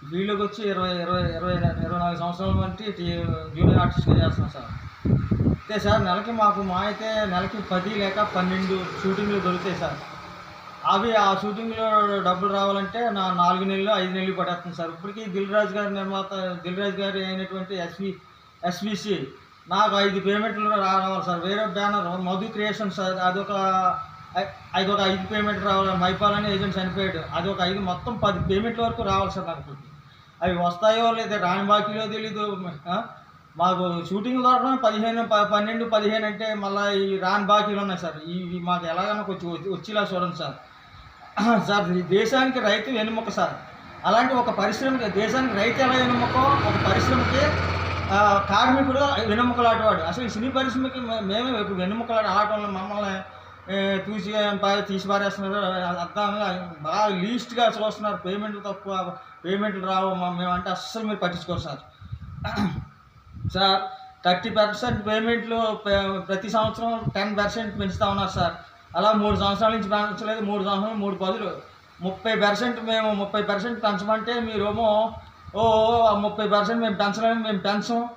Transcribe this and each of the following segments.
ఫీల్డ్కి వచ్చి ఇరవై ఇరవై ఇరవై ఇరవై నాలుగు సంవత్సరాల వంటి జూనియర్ ఆర్టిస్ట్గా చేస్తున్నాం సార్. అయితే సార్ నెలకి మాకు మా అయితే నెలకి పది లేక పన్నెండు షూటింగ్లు దొరుకుతాయి సార్. అవి ఆ షూటింగ్లో డబ్బులు రావాలంటే నా నాలుగు నెలలు ఐదు నెలలు పడేస్తుంది సార్. ఇప్పటికీ దిల్ రాజు గారి నిర్మాత దిల్ రాజు గారి అయినటువంటి ఎస్వి ఎస్విసి నాకు ఐదు పేమెంట్లు రావాలి సార్. వేరే బ్యానర్ మధు క్రియేషన్ సార్ అదొక ఐ- ఒక ఐదు పేమెంట్ రావాలి. మైపాలని ఏజెంట్ చనిపోయాడు. అది ఒక ఐదు మొత్తం పది పేమెంట్ల వరకు రావాలి సార్ నాకు. అవి వస్తాయో లేదా రాని బాకీలో తెలీదు. మాకు షూటింగ్ ద్వారా పదిహేను ప- పన్నెండు పదిహేను అంటే మళ్ళీ ఈ రాని బాకీలు ఉన్నాయి సార్. ఇవి మాకు ఎలాగైనా కొంచెం వచ్చేలా చూడండి సార్. సార్ ఈ దేశానికి రైతు వెనుముక సార్. అలాంటి ఒక పరిశ్రమకి దేశానికి రైతు ఎలా వెనుముకో ఒక పరిశ్రమకి కార్మికుడు వెనుముకలాటవాడు అసలు ఈ సినీ పరిశ్రమకి మేమే వెనుముకలాట ఆడటంలో మమ్మల్ని తీసి పా- తీసి పారేస్తున్నారు అంతా బాగా లీస్ట్గా చూస్తున్నారు. పేమెంట్లు తక్కువ పేమెంట్లు రావు. మేమంటే అస్సలు మీరు పట్టించుకోరు సార్. సార్ థర్టీ పర్సెంట్ పేమెంట్లు ప్రతి సంవత్సరం టెన్ పర్సెంట్ పెంచుతా ఉన్నారు సార్. అలా మూడు సంవత్సరాల నుంచి పెంచలేదు. మూడు సంవత్సరాలు మూడు పదులు ముప్పై పర్సెంట్ మేము ముప్పై పర్సెంట్ పెంచమంటే మీరేమో ఓ ముప్పై పర్సెంట్ మేము పెంచలేము మేము పెంచం.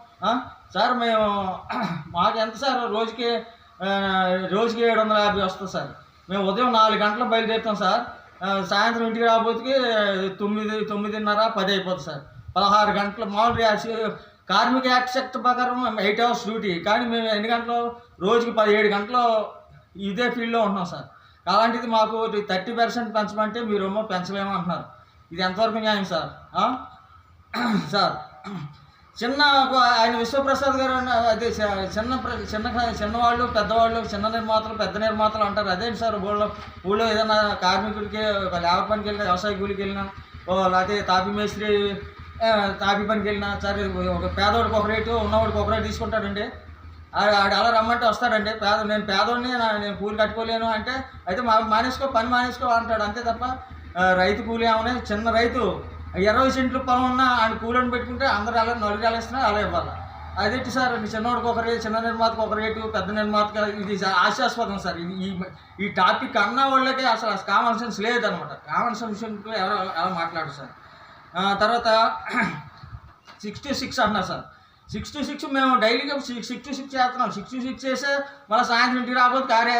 సార్ మేము మాకు ఎంత సార్ రోజుకి రోజుకి ఏడు వందల యాభై వస్తుంది సార్. మేము ఉదయం నాలుగు గంటలు బయలుదేరుతాం సార్. సాయంత్రం ఇంటికి రాబోతుకి తొమ్మిది తొమ్మిదిన్నర పది అయిపోతుంది సార్. పదహారు గంటలు మామూలు కార్మిక యాక్ట్ సెక్ట్ ప్రకారం ఎయిట్ అవర్స్ డ్యూటీ. కానీ మేము ఎన్ని గంటలు? రోజుకి పదిహేడు గంటలు ఇదే ఫీల్డ్లో ఉంటున్నాం సార్. అలాంటిది మాకు థర్టీ పర్సెంట్ పెంచమంటే మీరేమో పెంచలేము అంటున్నారు. ఇది ఎంతవరకు న్యాయం సార్? సార్ చిన్న ఆయన విశ్వప్రసాద్ గారు అదే చిన్న ప్ర- చిన్న చిన్నవాళ్ళు పెద్దవాళ్ళు చిన్న నిర్మాతలు పెద్ద నిర్మాతలు అంటారు. అదేంటి సార్ ఊళ్ళో ఊళ్ళో ఏదైనా కార్మికుడికి లేవ లేబర్ పనికి వెళ్ళినా వ్యవసాయ కూలికి వెళ్ళినా లేకపోతే తాపి మేస్త్రి తాపి పనికి వెళ్ళినా సరే ఒక పేదవాడికి ఒక రేటు ఉన్నవాడికి ఒక రేటు తీసుకుంటాడండి. ఆ- ఆడు అలా రమ్మంటే వస్తాడండి. పేద నేను పేదోడిని నేను కూలి కట్టుకోలేను అంటే అయితే మా మానేసుకో పని మానేసుకో అంటాడు. అంతే తప్ప రైతు కూలి ఏమని చిన్న రైతు ఇరవై సెంట్లు పొలం ఉన్న ఆయన కూలీని పెట్టుకుంటే అందరు అలా నలుగురు అలా ఇస్తున్నారు అలా ఇవ్వాలి. అదేంటి సార్? చిన్నవాడికి ఒక రేటు చిన్న నిర్మాతకు ఒక రేటు పెద్ద నిర్మాతకు ఇది ఆశాస్పదం సార్. ఇది ఈ ఈ టాపిక్ అన్న వాళ్ళకే అసలు కామన్ సెన్స్ లేదనమాట. కామన్ సెన్స్ ఎవరు ఎలా మాట్లాడు సార్. తర్వాత సిక్స్ టు సిక్స్ అంటున్నారు సార్. సిక్స్ టు సిక్స్ మేము డైలీగా సిక్స్టీ సిక్స్ చేస్తున్నాం. సిక్స్ టు సిక్స్ చేస్తే మళ్ళీ సాయంత్రం ఇంటికి రాకపోతే కార్య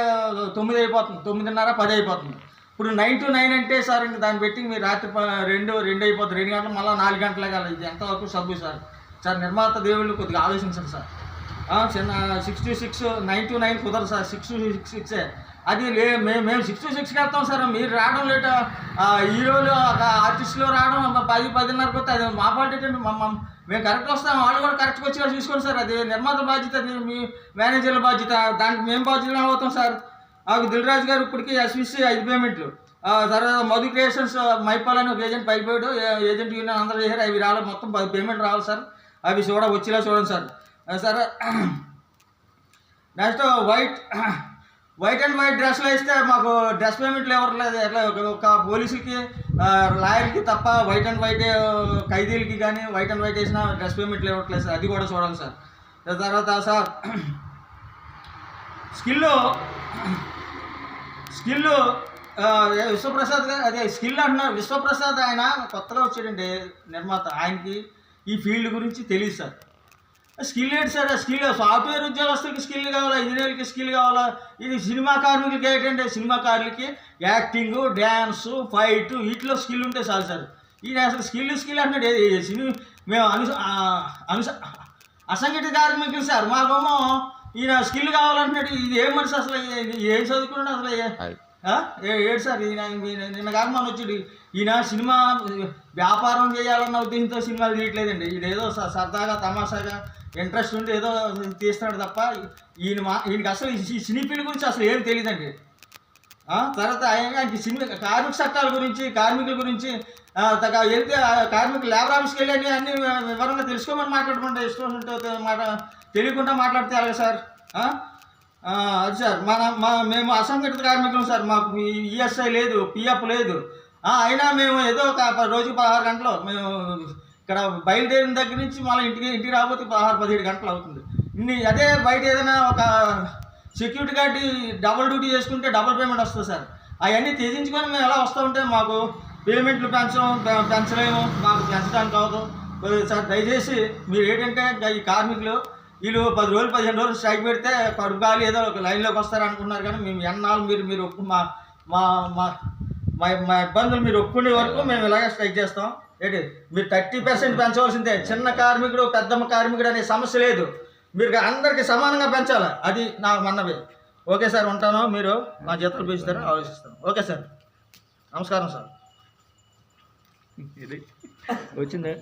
తొమ్మిది అయిపోతుంది. తొమ్మిదిన్నర పది అయిపోతుంది. ఇప్పుడు నైన్ టు నైన్ అంటే సార్ ఇంక దాన్ని పెట్టి మీరు రాత్రి ప- రెండు రెండు అయిపోతుంది రెండు గంటలు మళ్ళీ నాలుగు గంటలే కాదు ఇది ఎంతవరకు సబ్బు సార్? సార్ నిర్మాత దేవుళ్ళు కొద్దిగా ఆలోచించండి సార్. చిన్న six to six nine to nine కుదరదు సార్. సిక్స్ సిక్స్ సిక్సే అది లే మేము మేము సిక్స్ టు సిక్స్కి వెళ్తాం సార్. మీరు రావడం లేట. హీరోలు ఆర్టిస్టులు రావడం పది పదిన్నరకు వస్తే అది మా పార్టీ ఏంటంటే మా మేము కరెక్ట్ వస్తాం. వాళ్ళు కూడా కరెక్ట్గా వచ్చి చూసుకోండి సార్. అది నిర్మాత బాధ్యత అది మీ మేనేజర్ల బాధ్యత. దానికి మేము బాధ్యత అవుతాం సార్. నాకు దిల్రాజు గారు ఇప్పటికీ ఎస్విసి ఐదు పేమెంట్లు. తర్వాత మధు క్రియేషన్స్ మైపాల్ అని ఒక ఏజెంట్ పైపోయాడు ఏజెంట్ యూనియన్ అందరూ చేశారు. అవి రావాలి మొత్తం పది పేమెంట్ రావాలి సార్. అవి చూడ వచ్చేలా చూడండి sir. Sir next white white and white డ్రెస్లో వేస్తే మాకు డ్రెస్ పేమెంట్లు ఎవరు లేదు. ఎట్లా ఒక- పోలీసుకి పోలీసులకి లాయర్కి తప్ప వైట్ అండ్ వైట్ ఖైదీలకి కానీ వైట్ అండ్ వైట్ వేసిన డ్రెస్ పేమెంట్లు ఇవ్వట్లేదు సార్. అది కూడా చూడాలి సార్. తర్వాత సార్ స్కిల్లో స్కిల్ విశ్వప్రసాద్ గారు అదే స్కిల్ అంటున్నారు విశ్వప్రసాద్ ఆయన కొత్తగా వచ్చాడండి నిర్మాత. ఆయనకి ఈ ఫీల్డ్ గురించి తెలియదు సార్. స్కిల్ ఏంటి సార్? స్కిల్ సాఫ్ట్వేర్ ఉద్యోగస్తులకి స్కిల్ కావాలా? ఇంజనీర్కి స్కిల్ కావాలా? ఇది సినిమా కార్మికులకి ఏంటంటే సినిమా కార్మికులకి యాక్టింగ్ డ్యాన్స్ ఫైట్ వీటిలో స్కిల్ ఉంటే చాలు సార్. ఈయన అసలు స్కిల్ స్కిల్ అంటున్నాడు. సినిమా మేము అను అను అసంఘటిత కార్మికులు సార్. మాకేమో ఈయన స్కిల్ కావాలంటున్నాడు. ఇది ఏం మనిషి అసలు? ఏ- చదువుకున్నాడు అసలు? ఏడు సార్ ఈయన నిన్న కాక మన వచ్చాడు. ఈయన సినిమా వ్యాపారం చేయాలన్న ఉద్దేశంతో సినిమాలు తీయట్లేదండి. ఈయన ఏదో సరదాగా తమాషాగా ఇంట్రెస్ట్ ఉండి ఏదో తీస్తున్నాడు తప్ప ఈయన మా ఈయనకి అసలు ఈ సినీ గురించి అసలు ఏం తెలియదండి. తర్వాత ఆయనకి సినిమా కార్మిక చట్టాల గురించి కార్మికుల గురించి తగ- వెళ్తే కార్మిక లేబర్ ఆఫీస్కి వెళ్ళండి అన్ని వివరంగా తెలుసుకోమని మాట్లాడుకుంటే ఇష్టం ఉంటే మాట తెలియకుండా మాట్లాడితే అలాగే సార్? అది సార్ మన మా మేము అసంఘటిత కార్మికులం సార్ మాకు ఈఎస్ఐ లేదు పిఎఫ్ లేదు. అయినా మేము ఏదో ఒక రోజుకి పదహారు గంటలు మేము ఇక్కడ బయలుదేరిన దగ్గర నుంచి మళ్ళీ ఇంటికి ఇంటికి రాకపోతే పదహారు పదిహేడు గంటలు అవుతుంది. ఇన్ని అదే బయట ఏదైనా ఒక సెక్యూరిటీ గార్డ్ డబల్ డ్యూటీ చేసుకుంటే డబుల్ పేమెంట్ వస్తుంది సార్. అవన్నీ త్యజించుకొని మేము ఎలా వస్తూ ఉంటే మాకు పేమెంట్లు పెంచడం పె- పెంచలేము మాకు పెంచడానికి అవ్వదు సార్ దయచేసి మీరు ఏంటంటే ఈ కార్మికులు వీళ్ళు పది రోజులు పదిహేను రోజులు స్ట్రైక్ పెడితే కడుపు ఏదో ఒక లైన్లోకి వస్తారు అనుకున్నారు కానీ మేము ఎన్నాళ్ళు మీరు మీరు మా మా మా మా మా ఇబ్బందులు మీరు ఒప్పుకునే వరకు మేము ఇలాగే స్ట్రైక్ చేస్తాం. ఏంటి? మీరు థర్టీ పర్సెంట్ పెంచవలసిందే. చిన్న కార్మికుడు పెద్ద కార్మికుడు అనే సమస్య లేదు. మీరు అందరికీ సమానంగా పెంచాలి. అది నా మన్నవి ఓకే సార్ ఉంటాను. మీరు నా జీతాలు పెంచుతారని ఆలోచిస్తాను. Okay sir. నమస్కారం సార్. వచ్చిందా?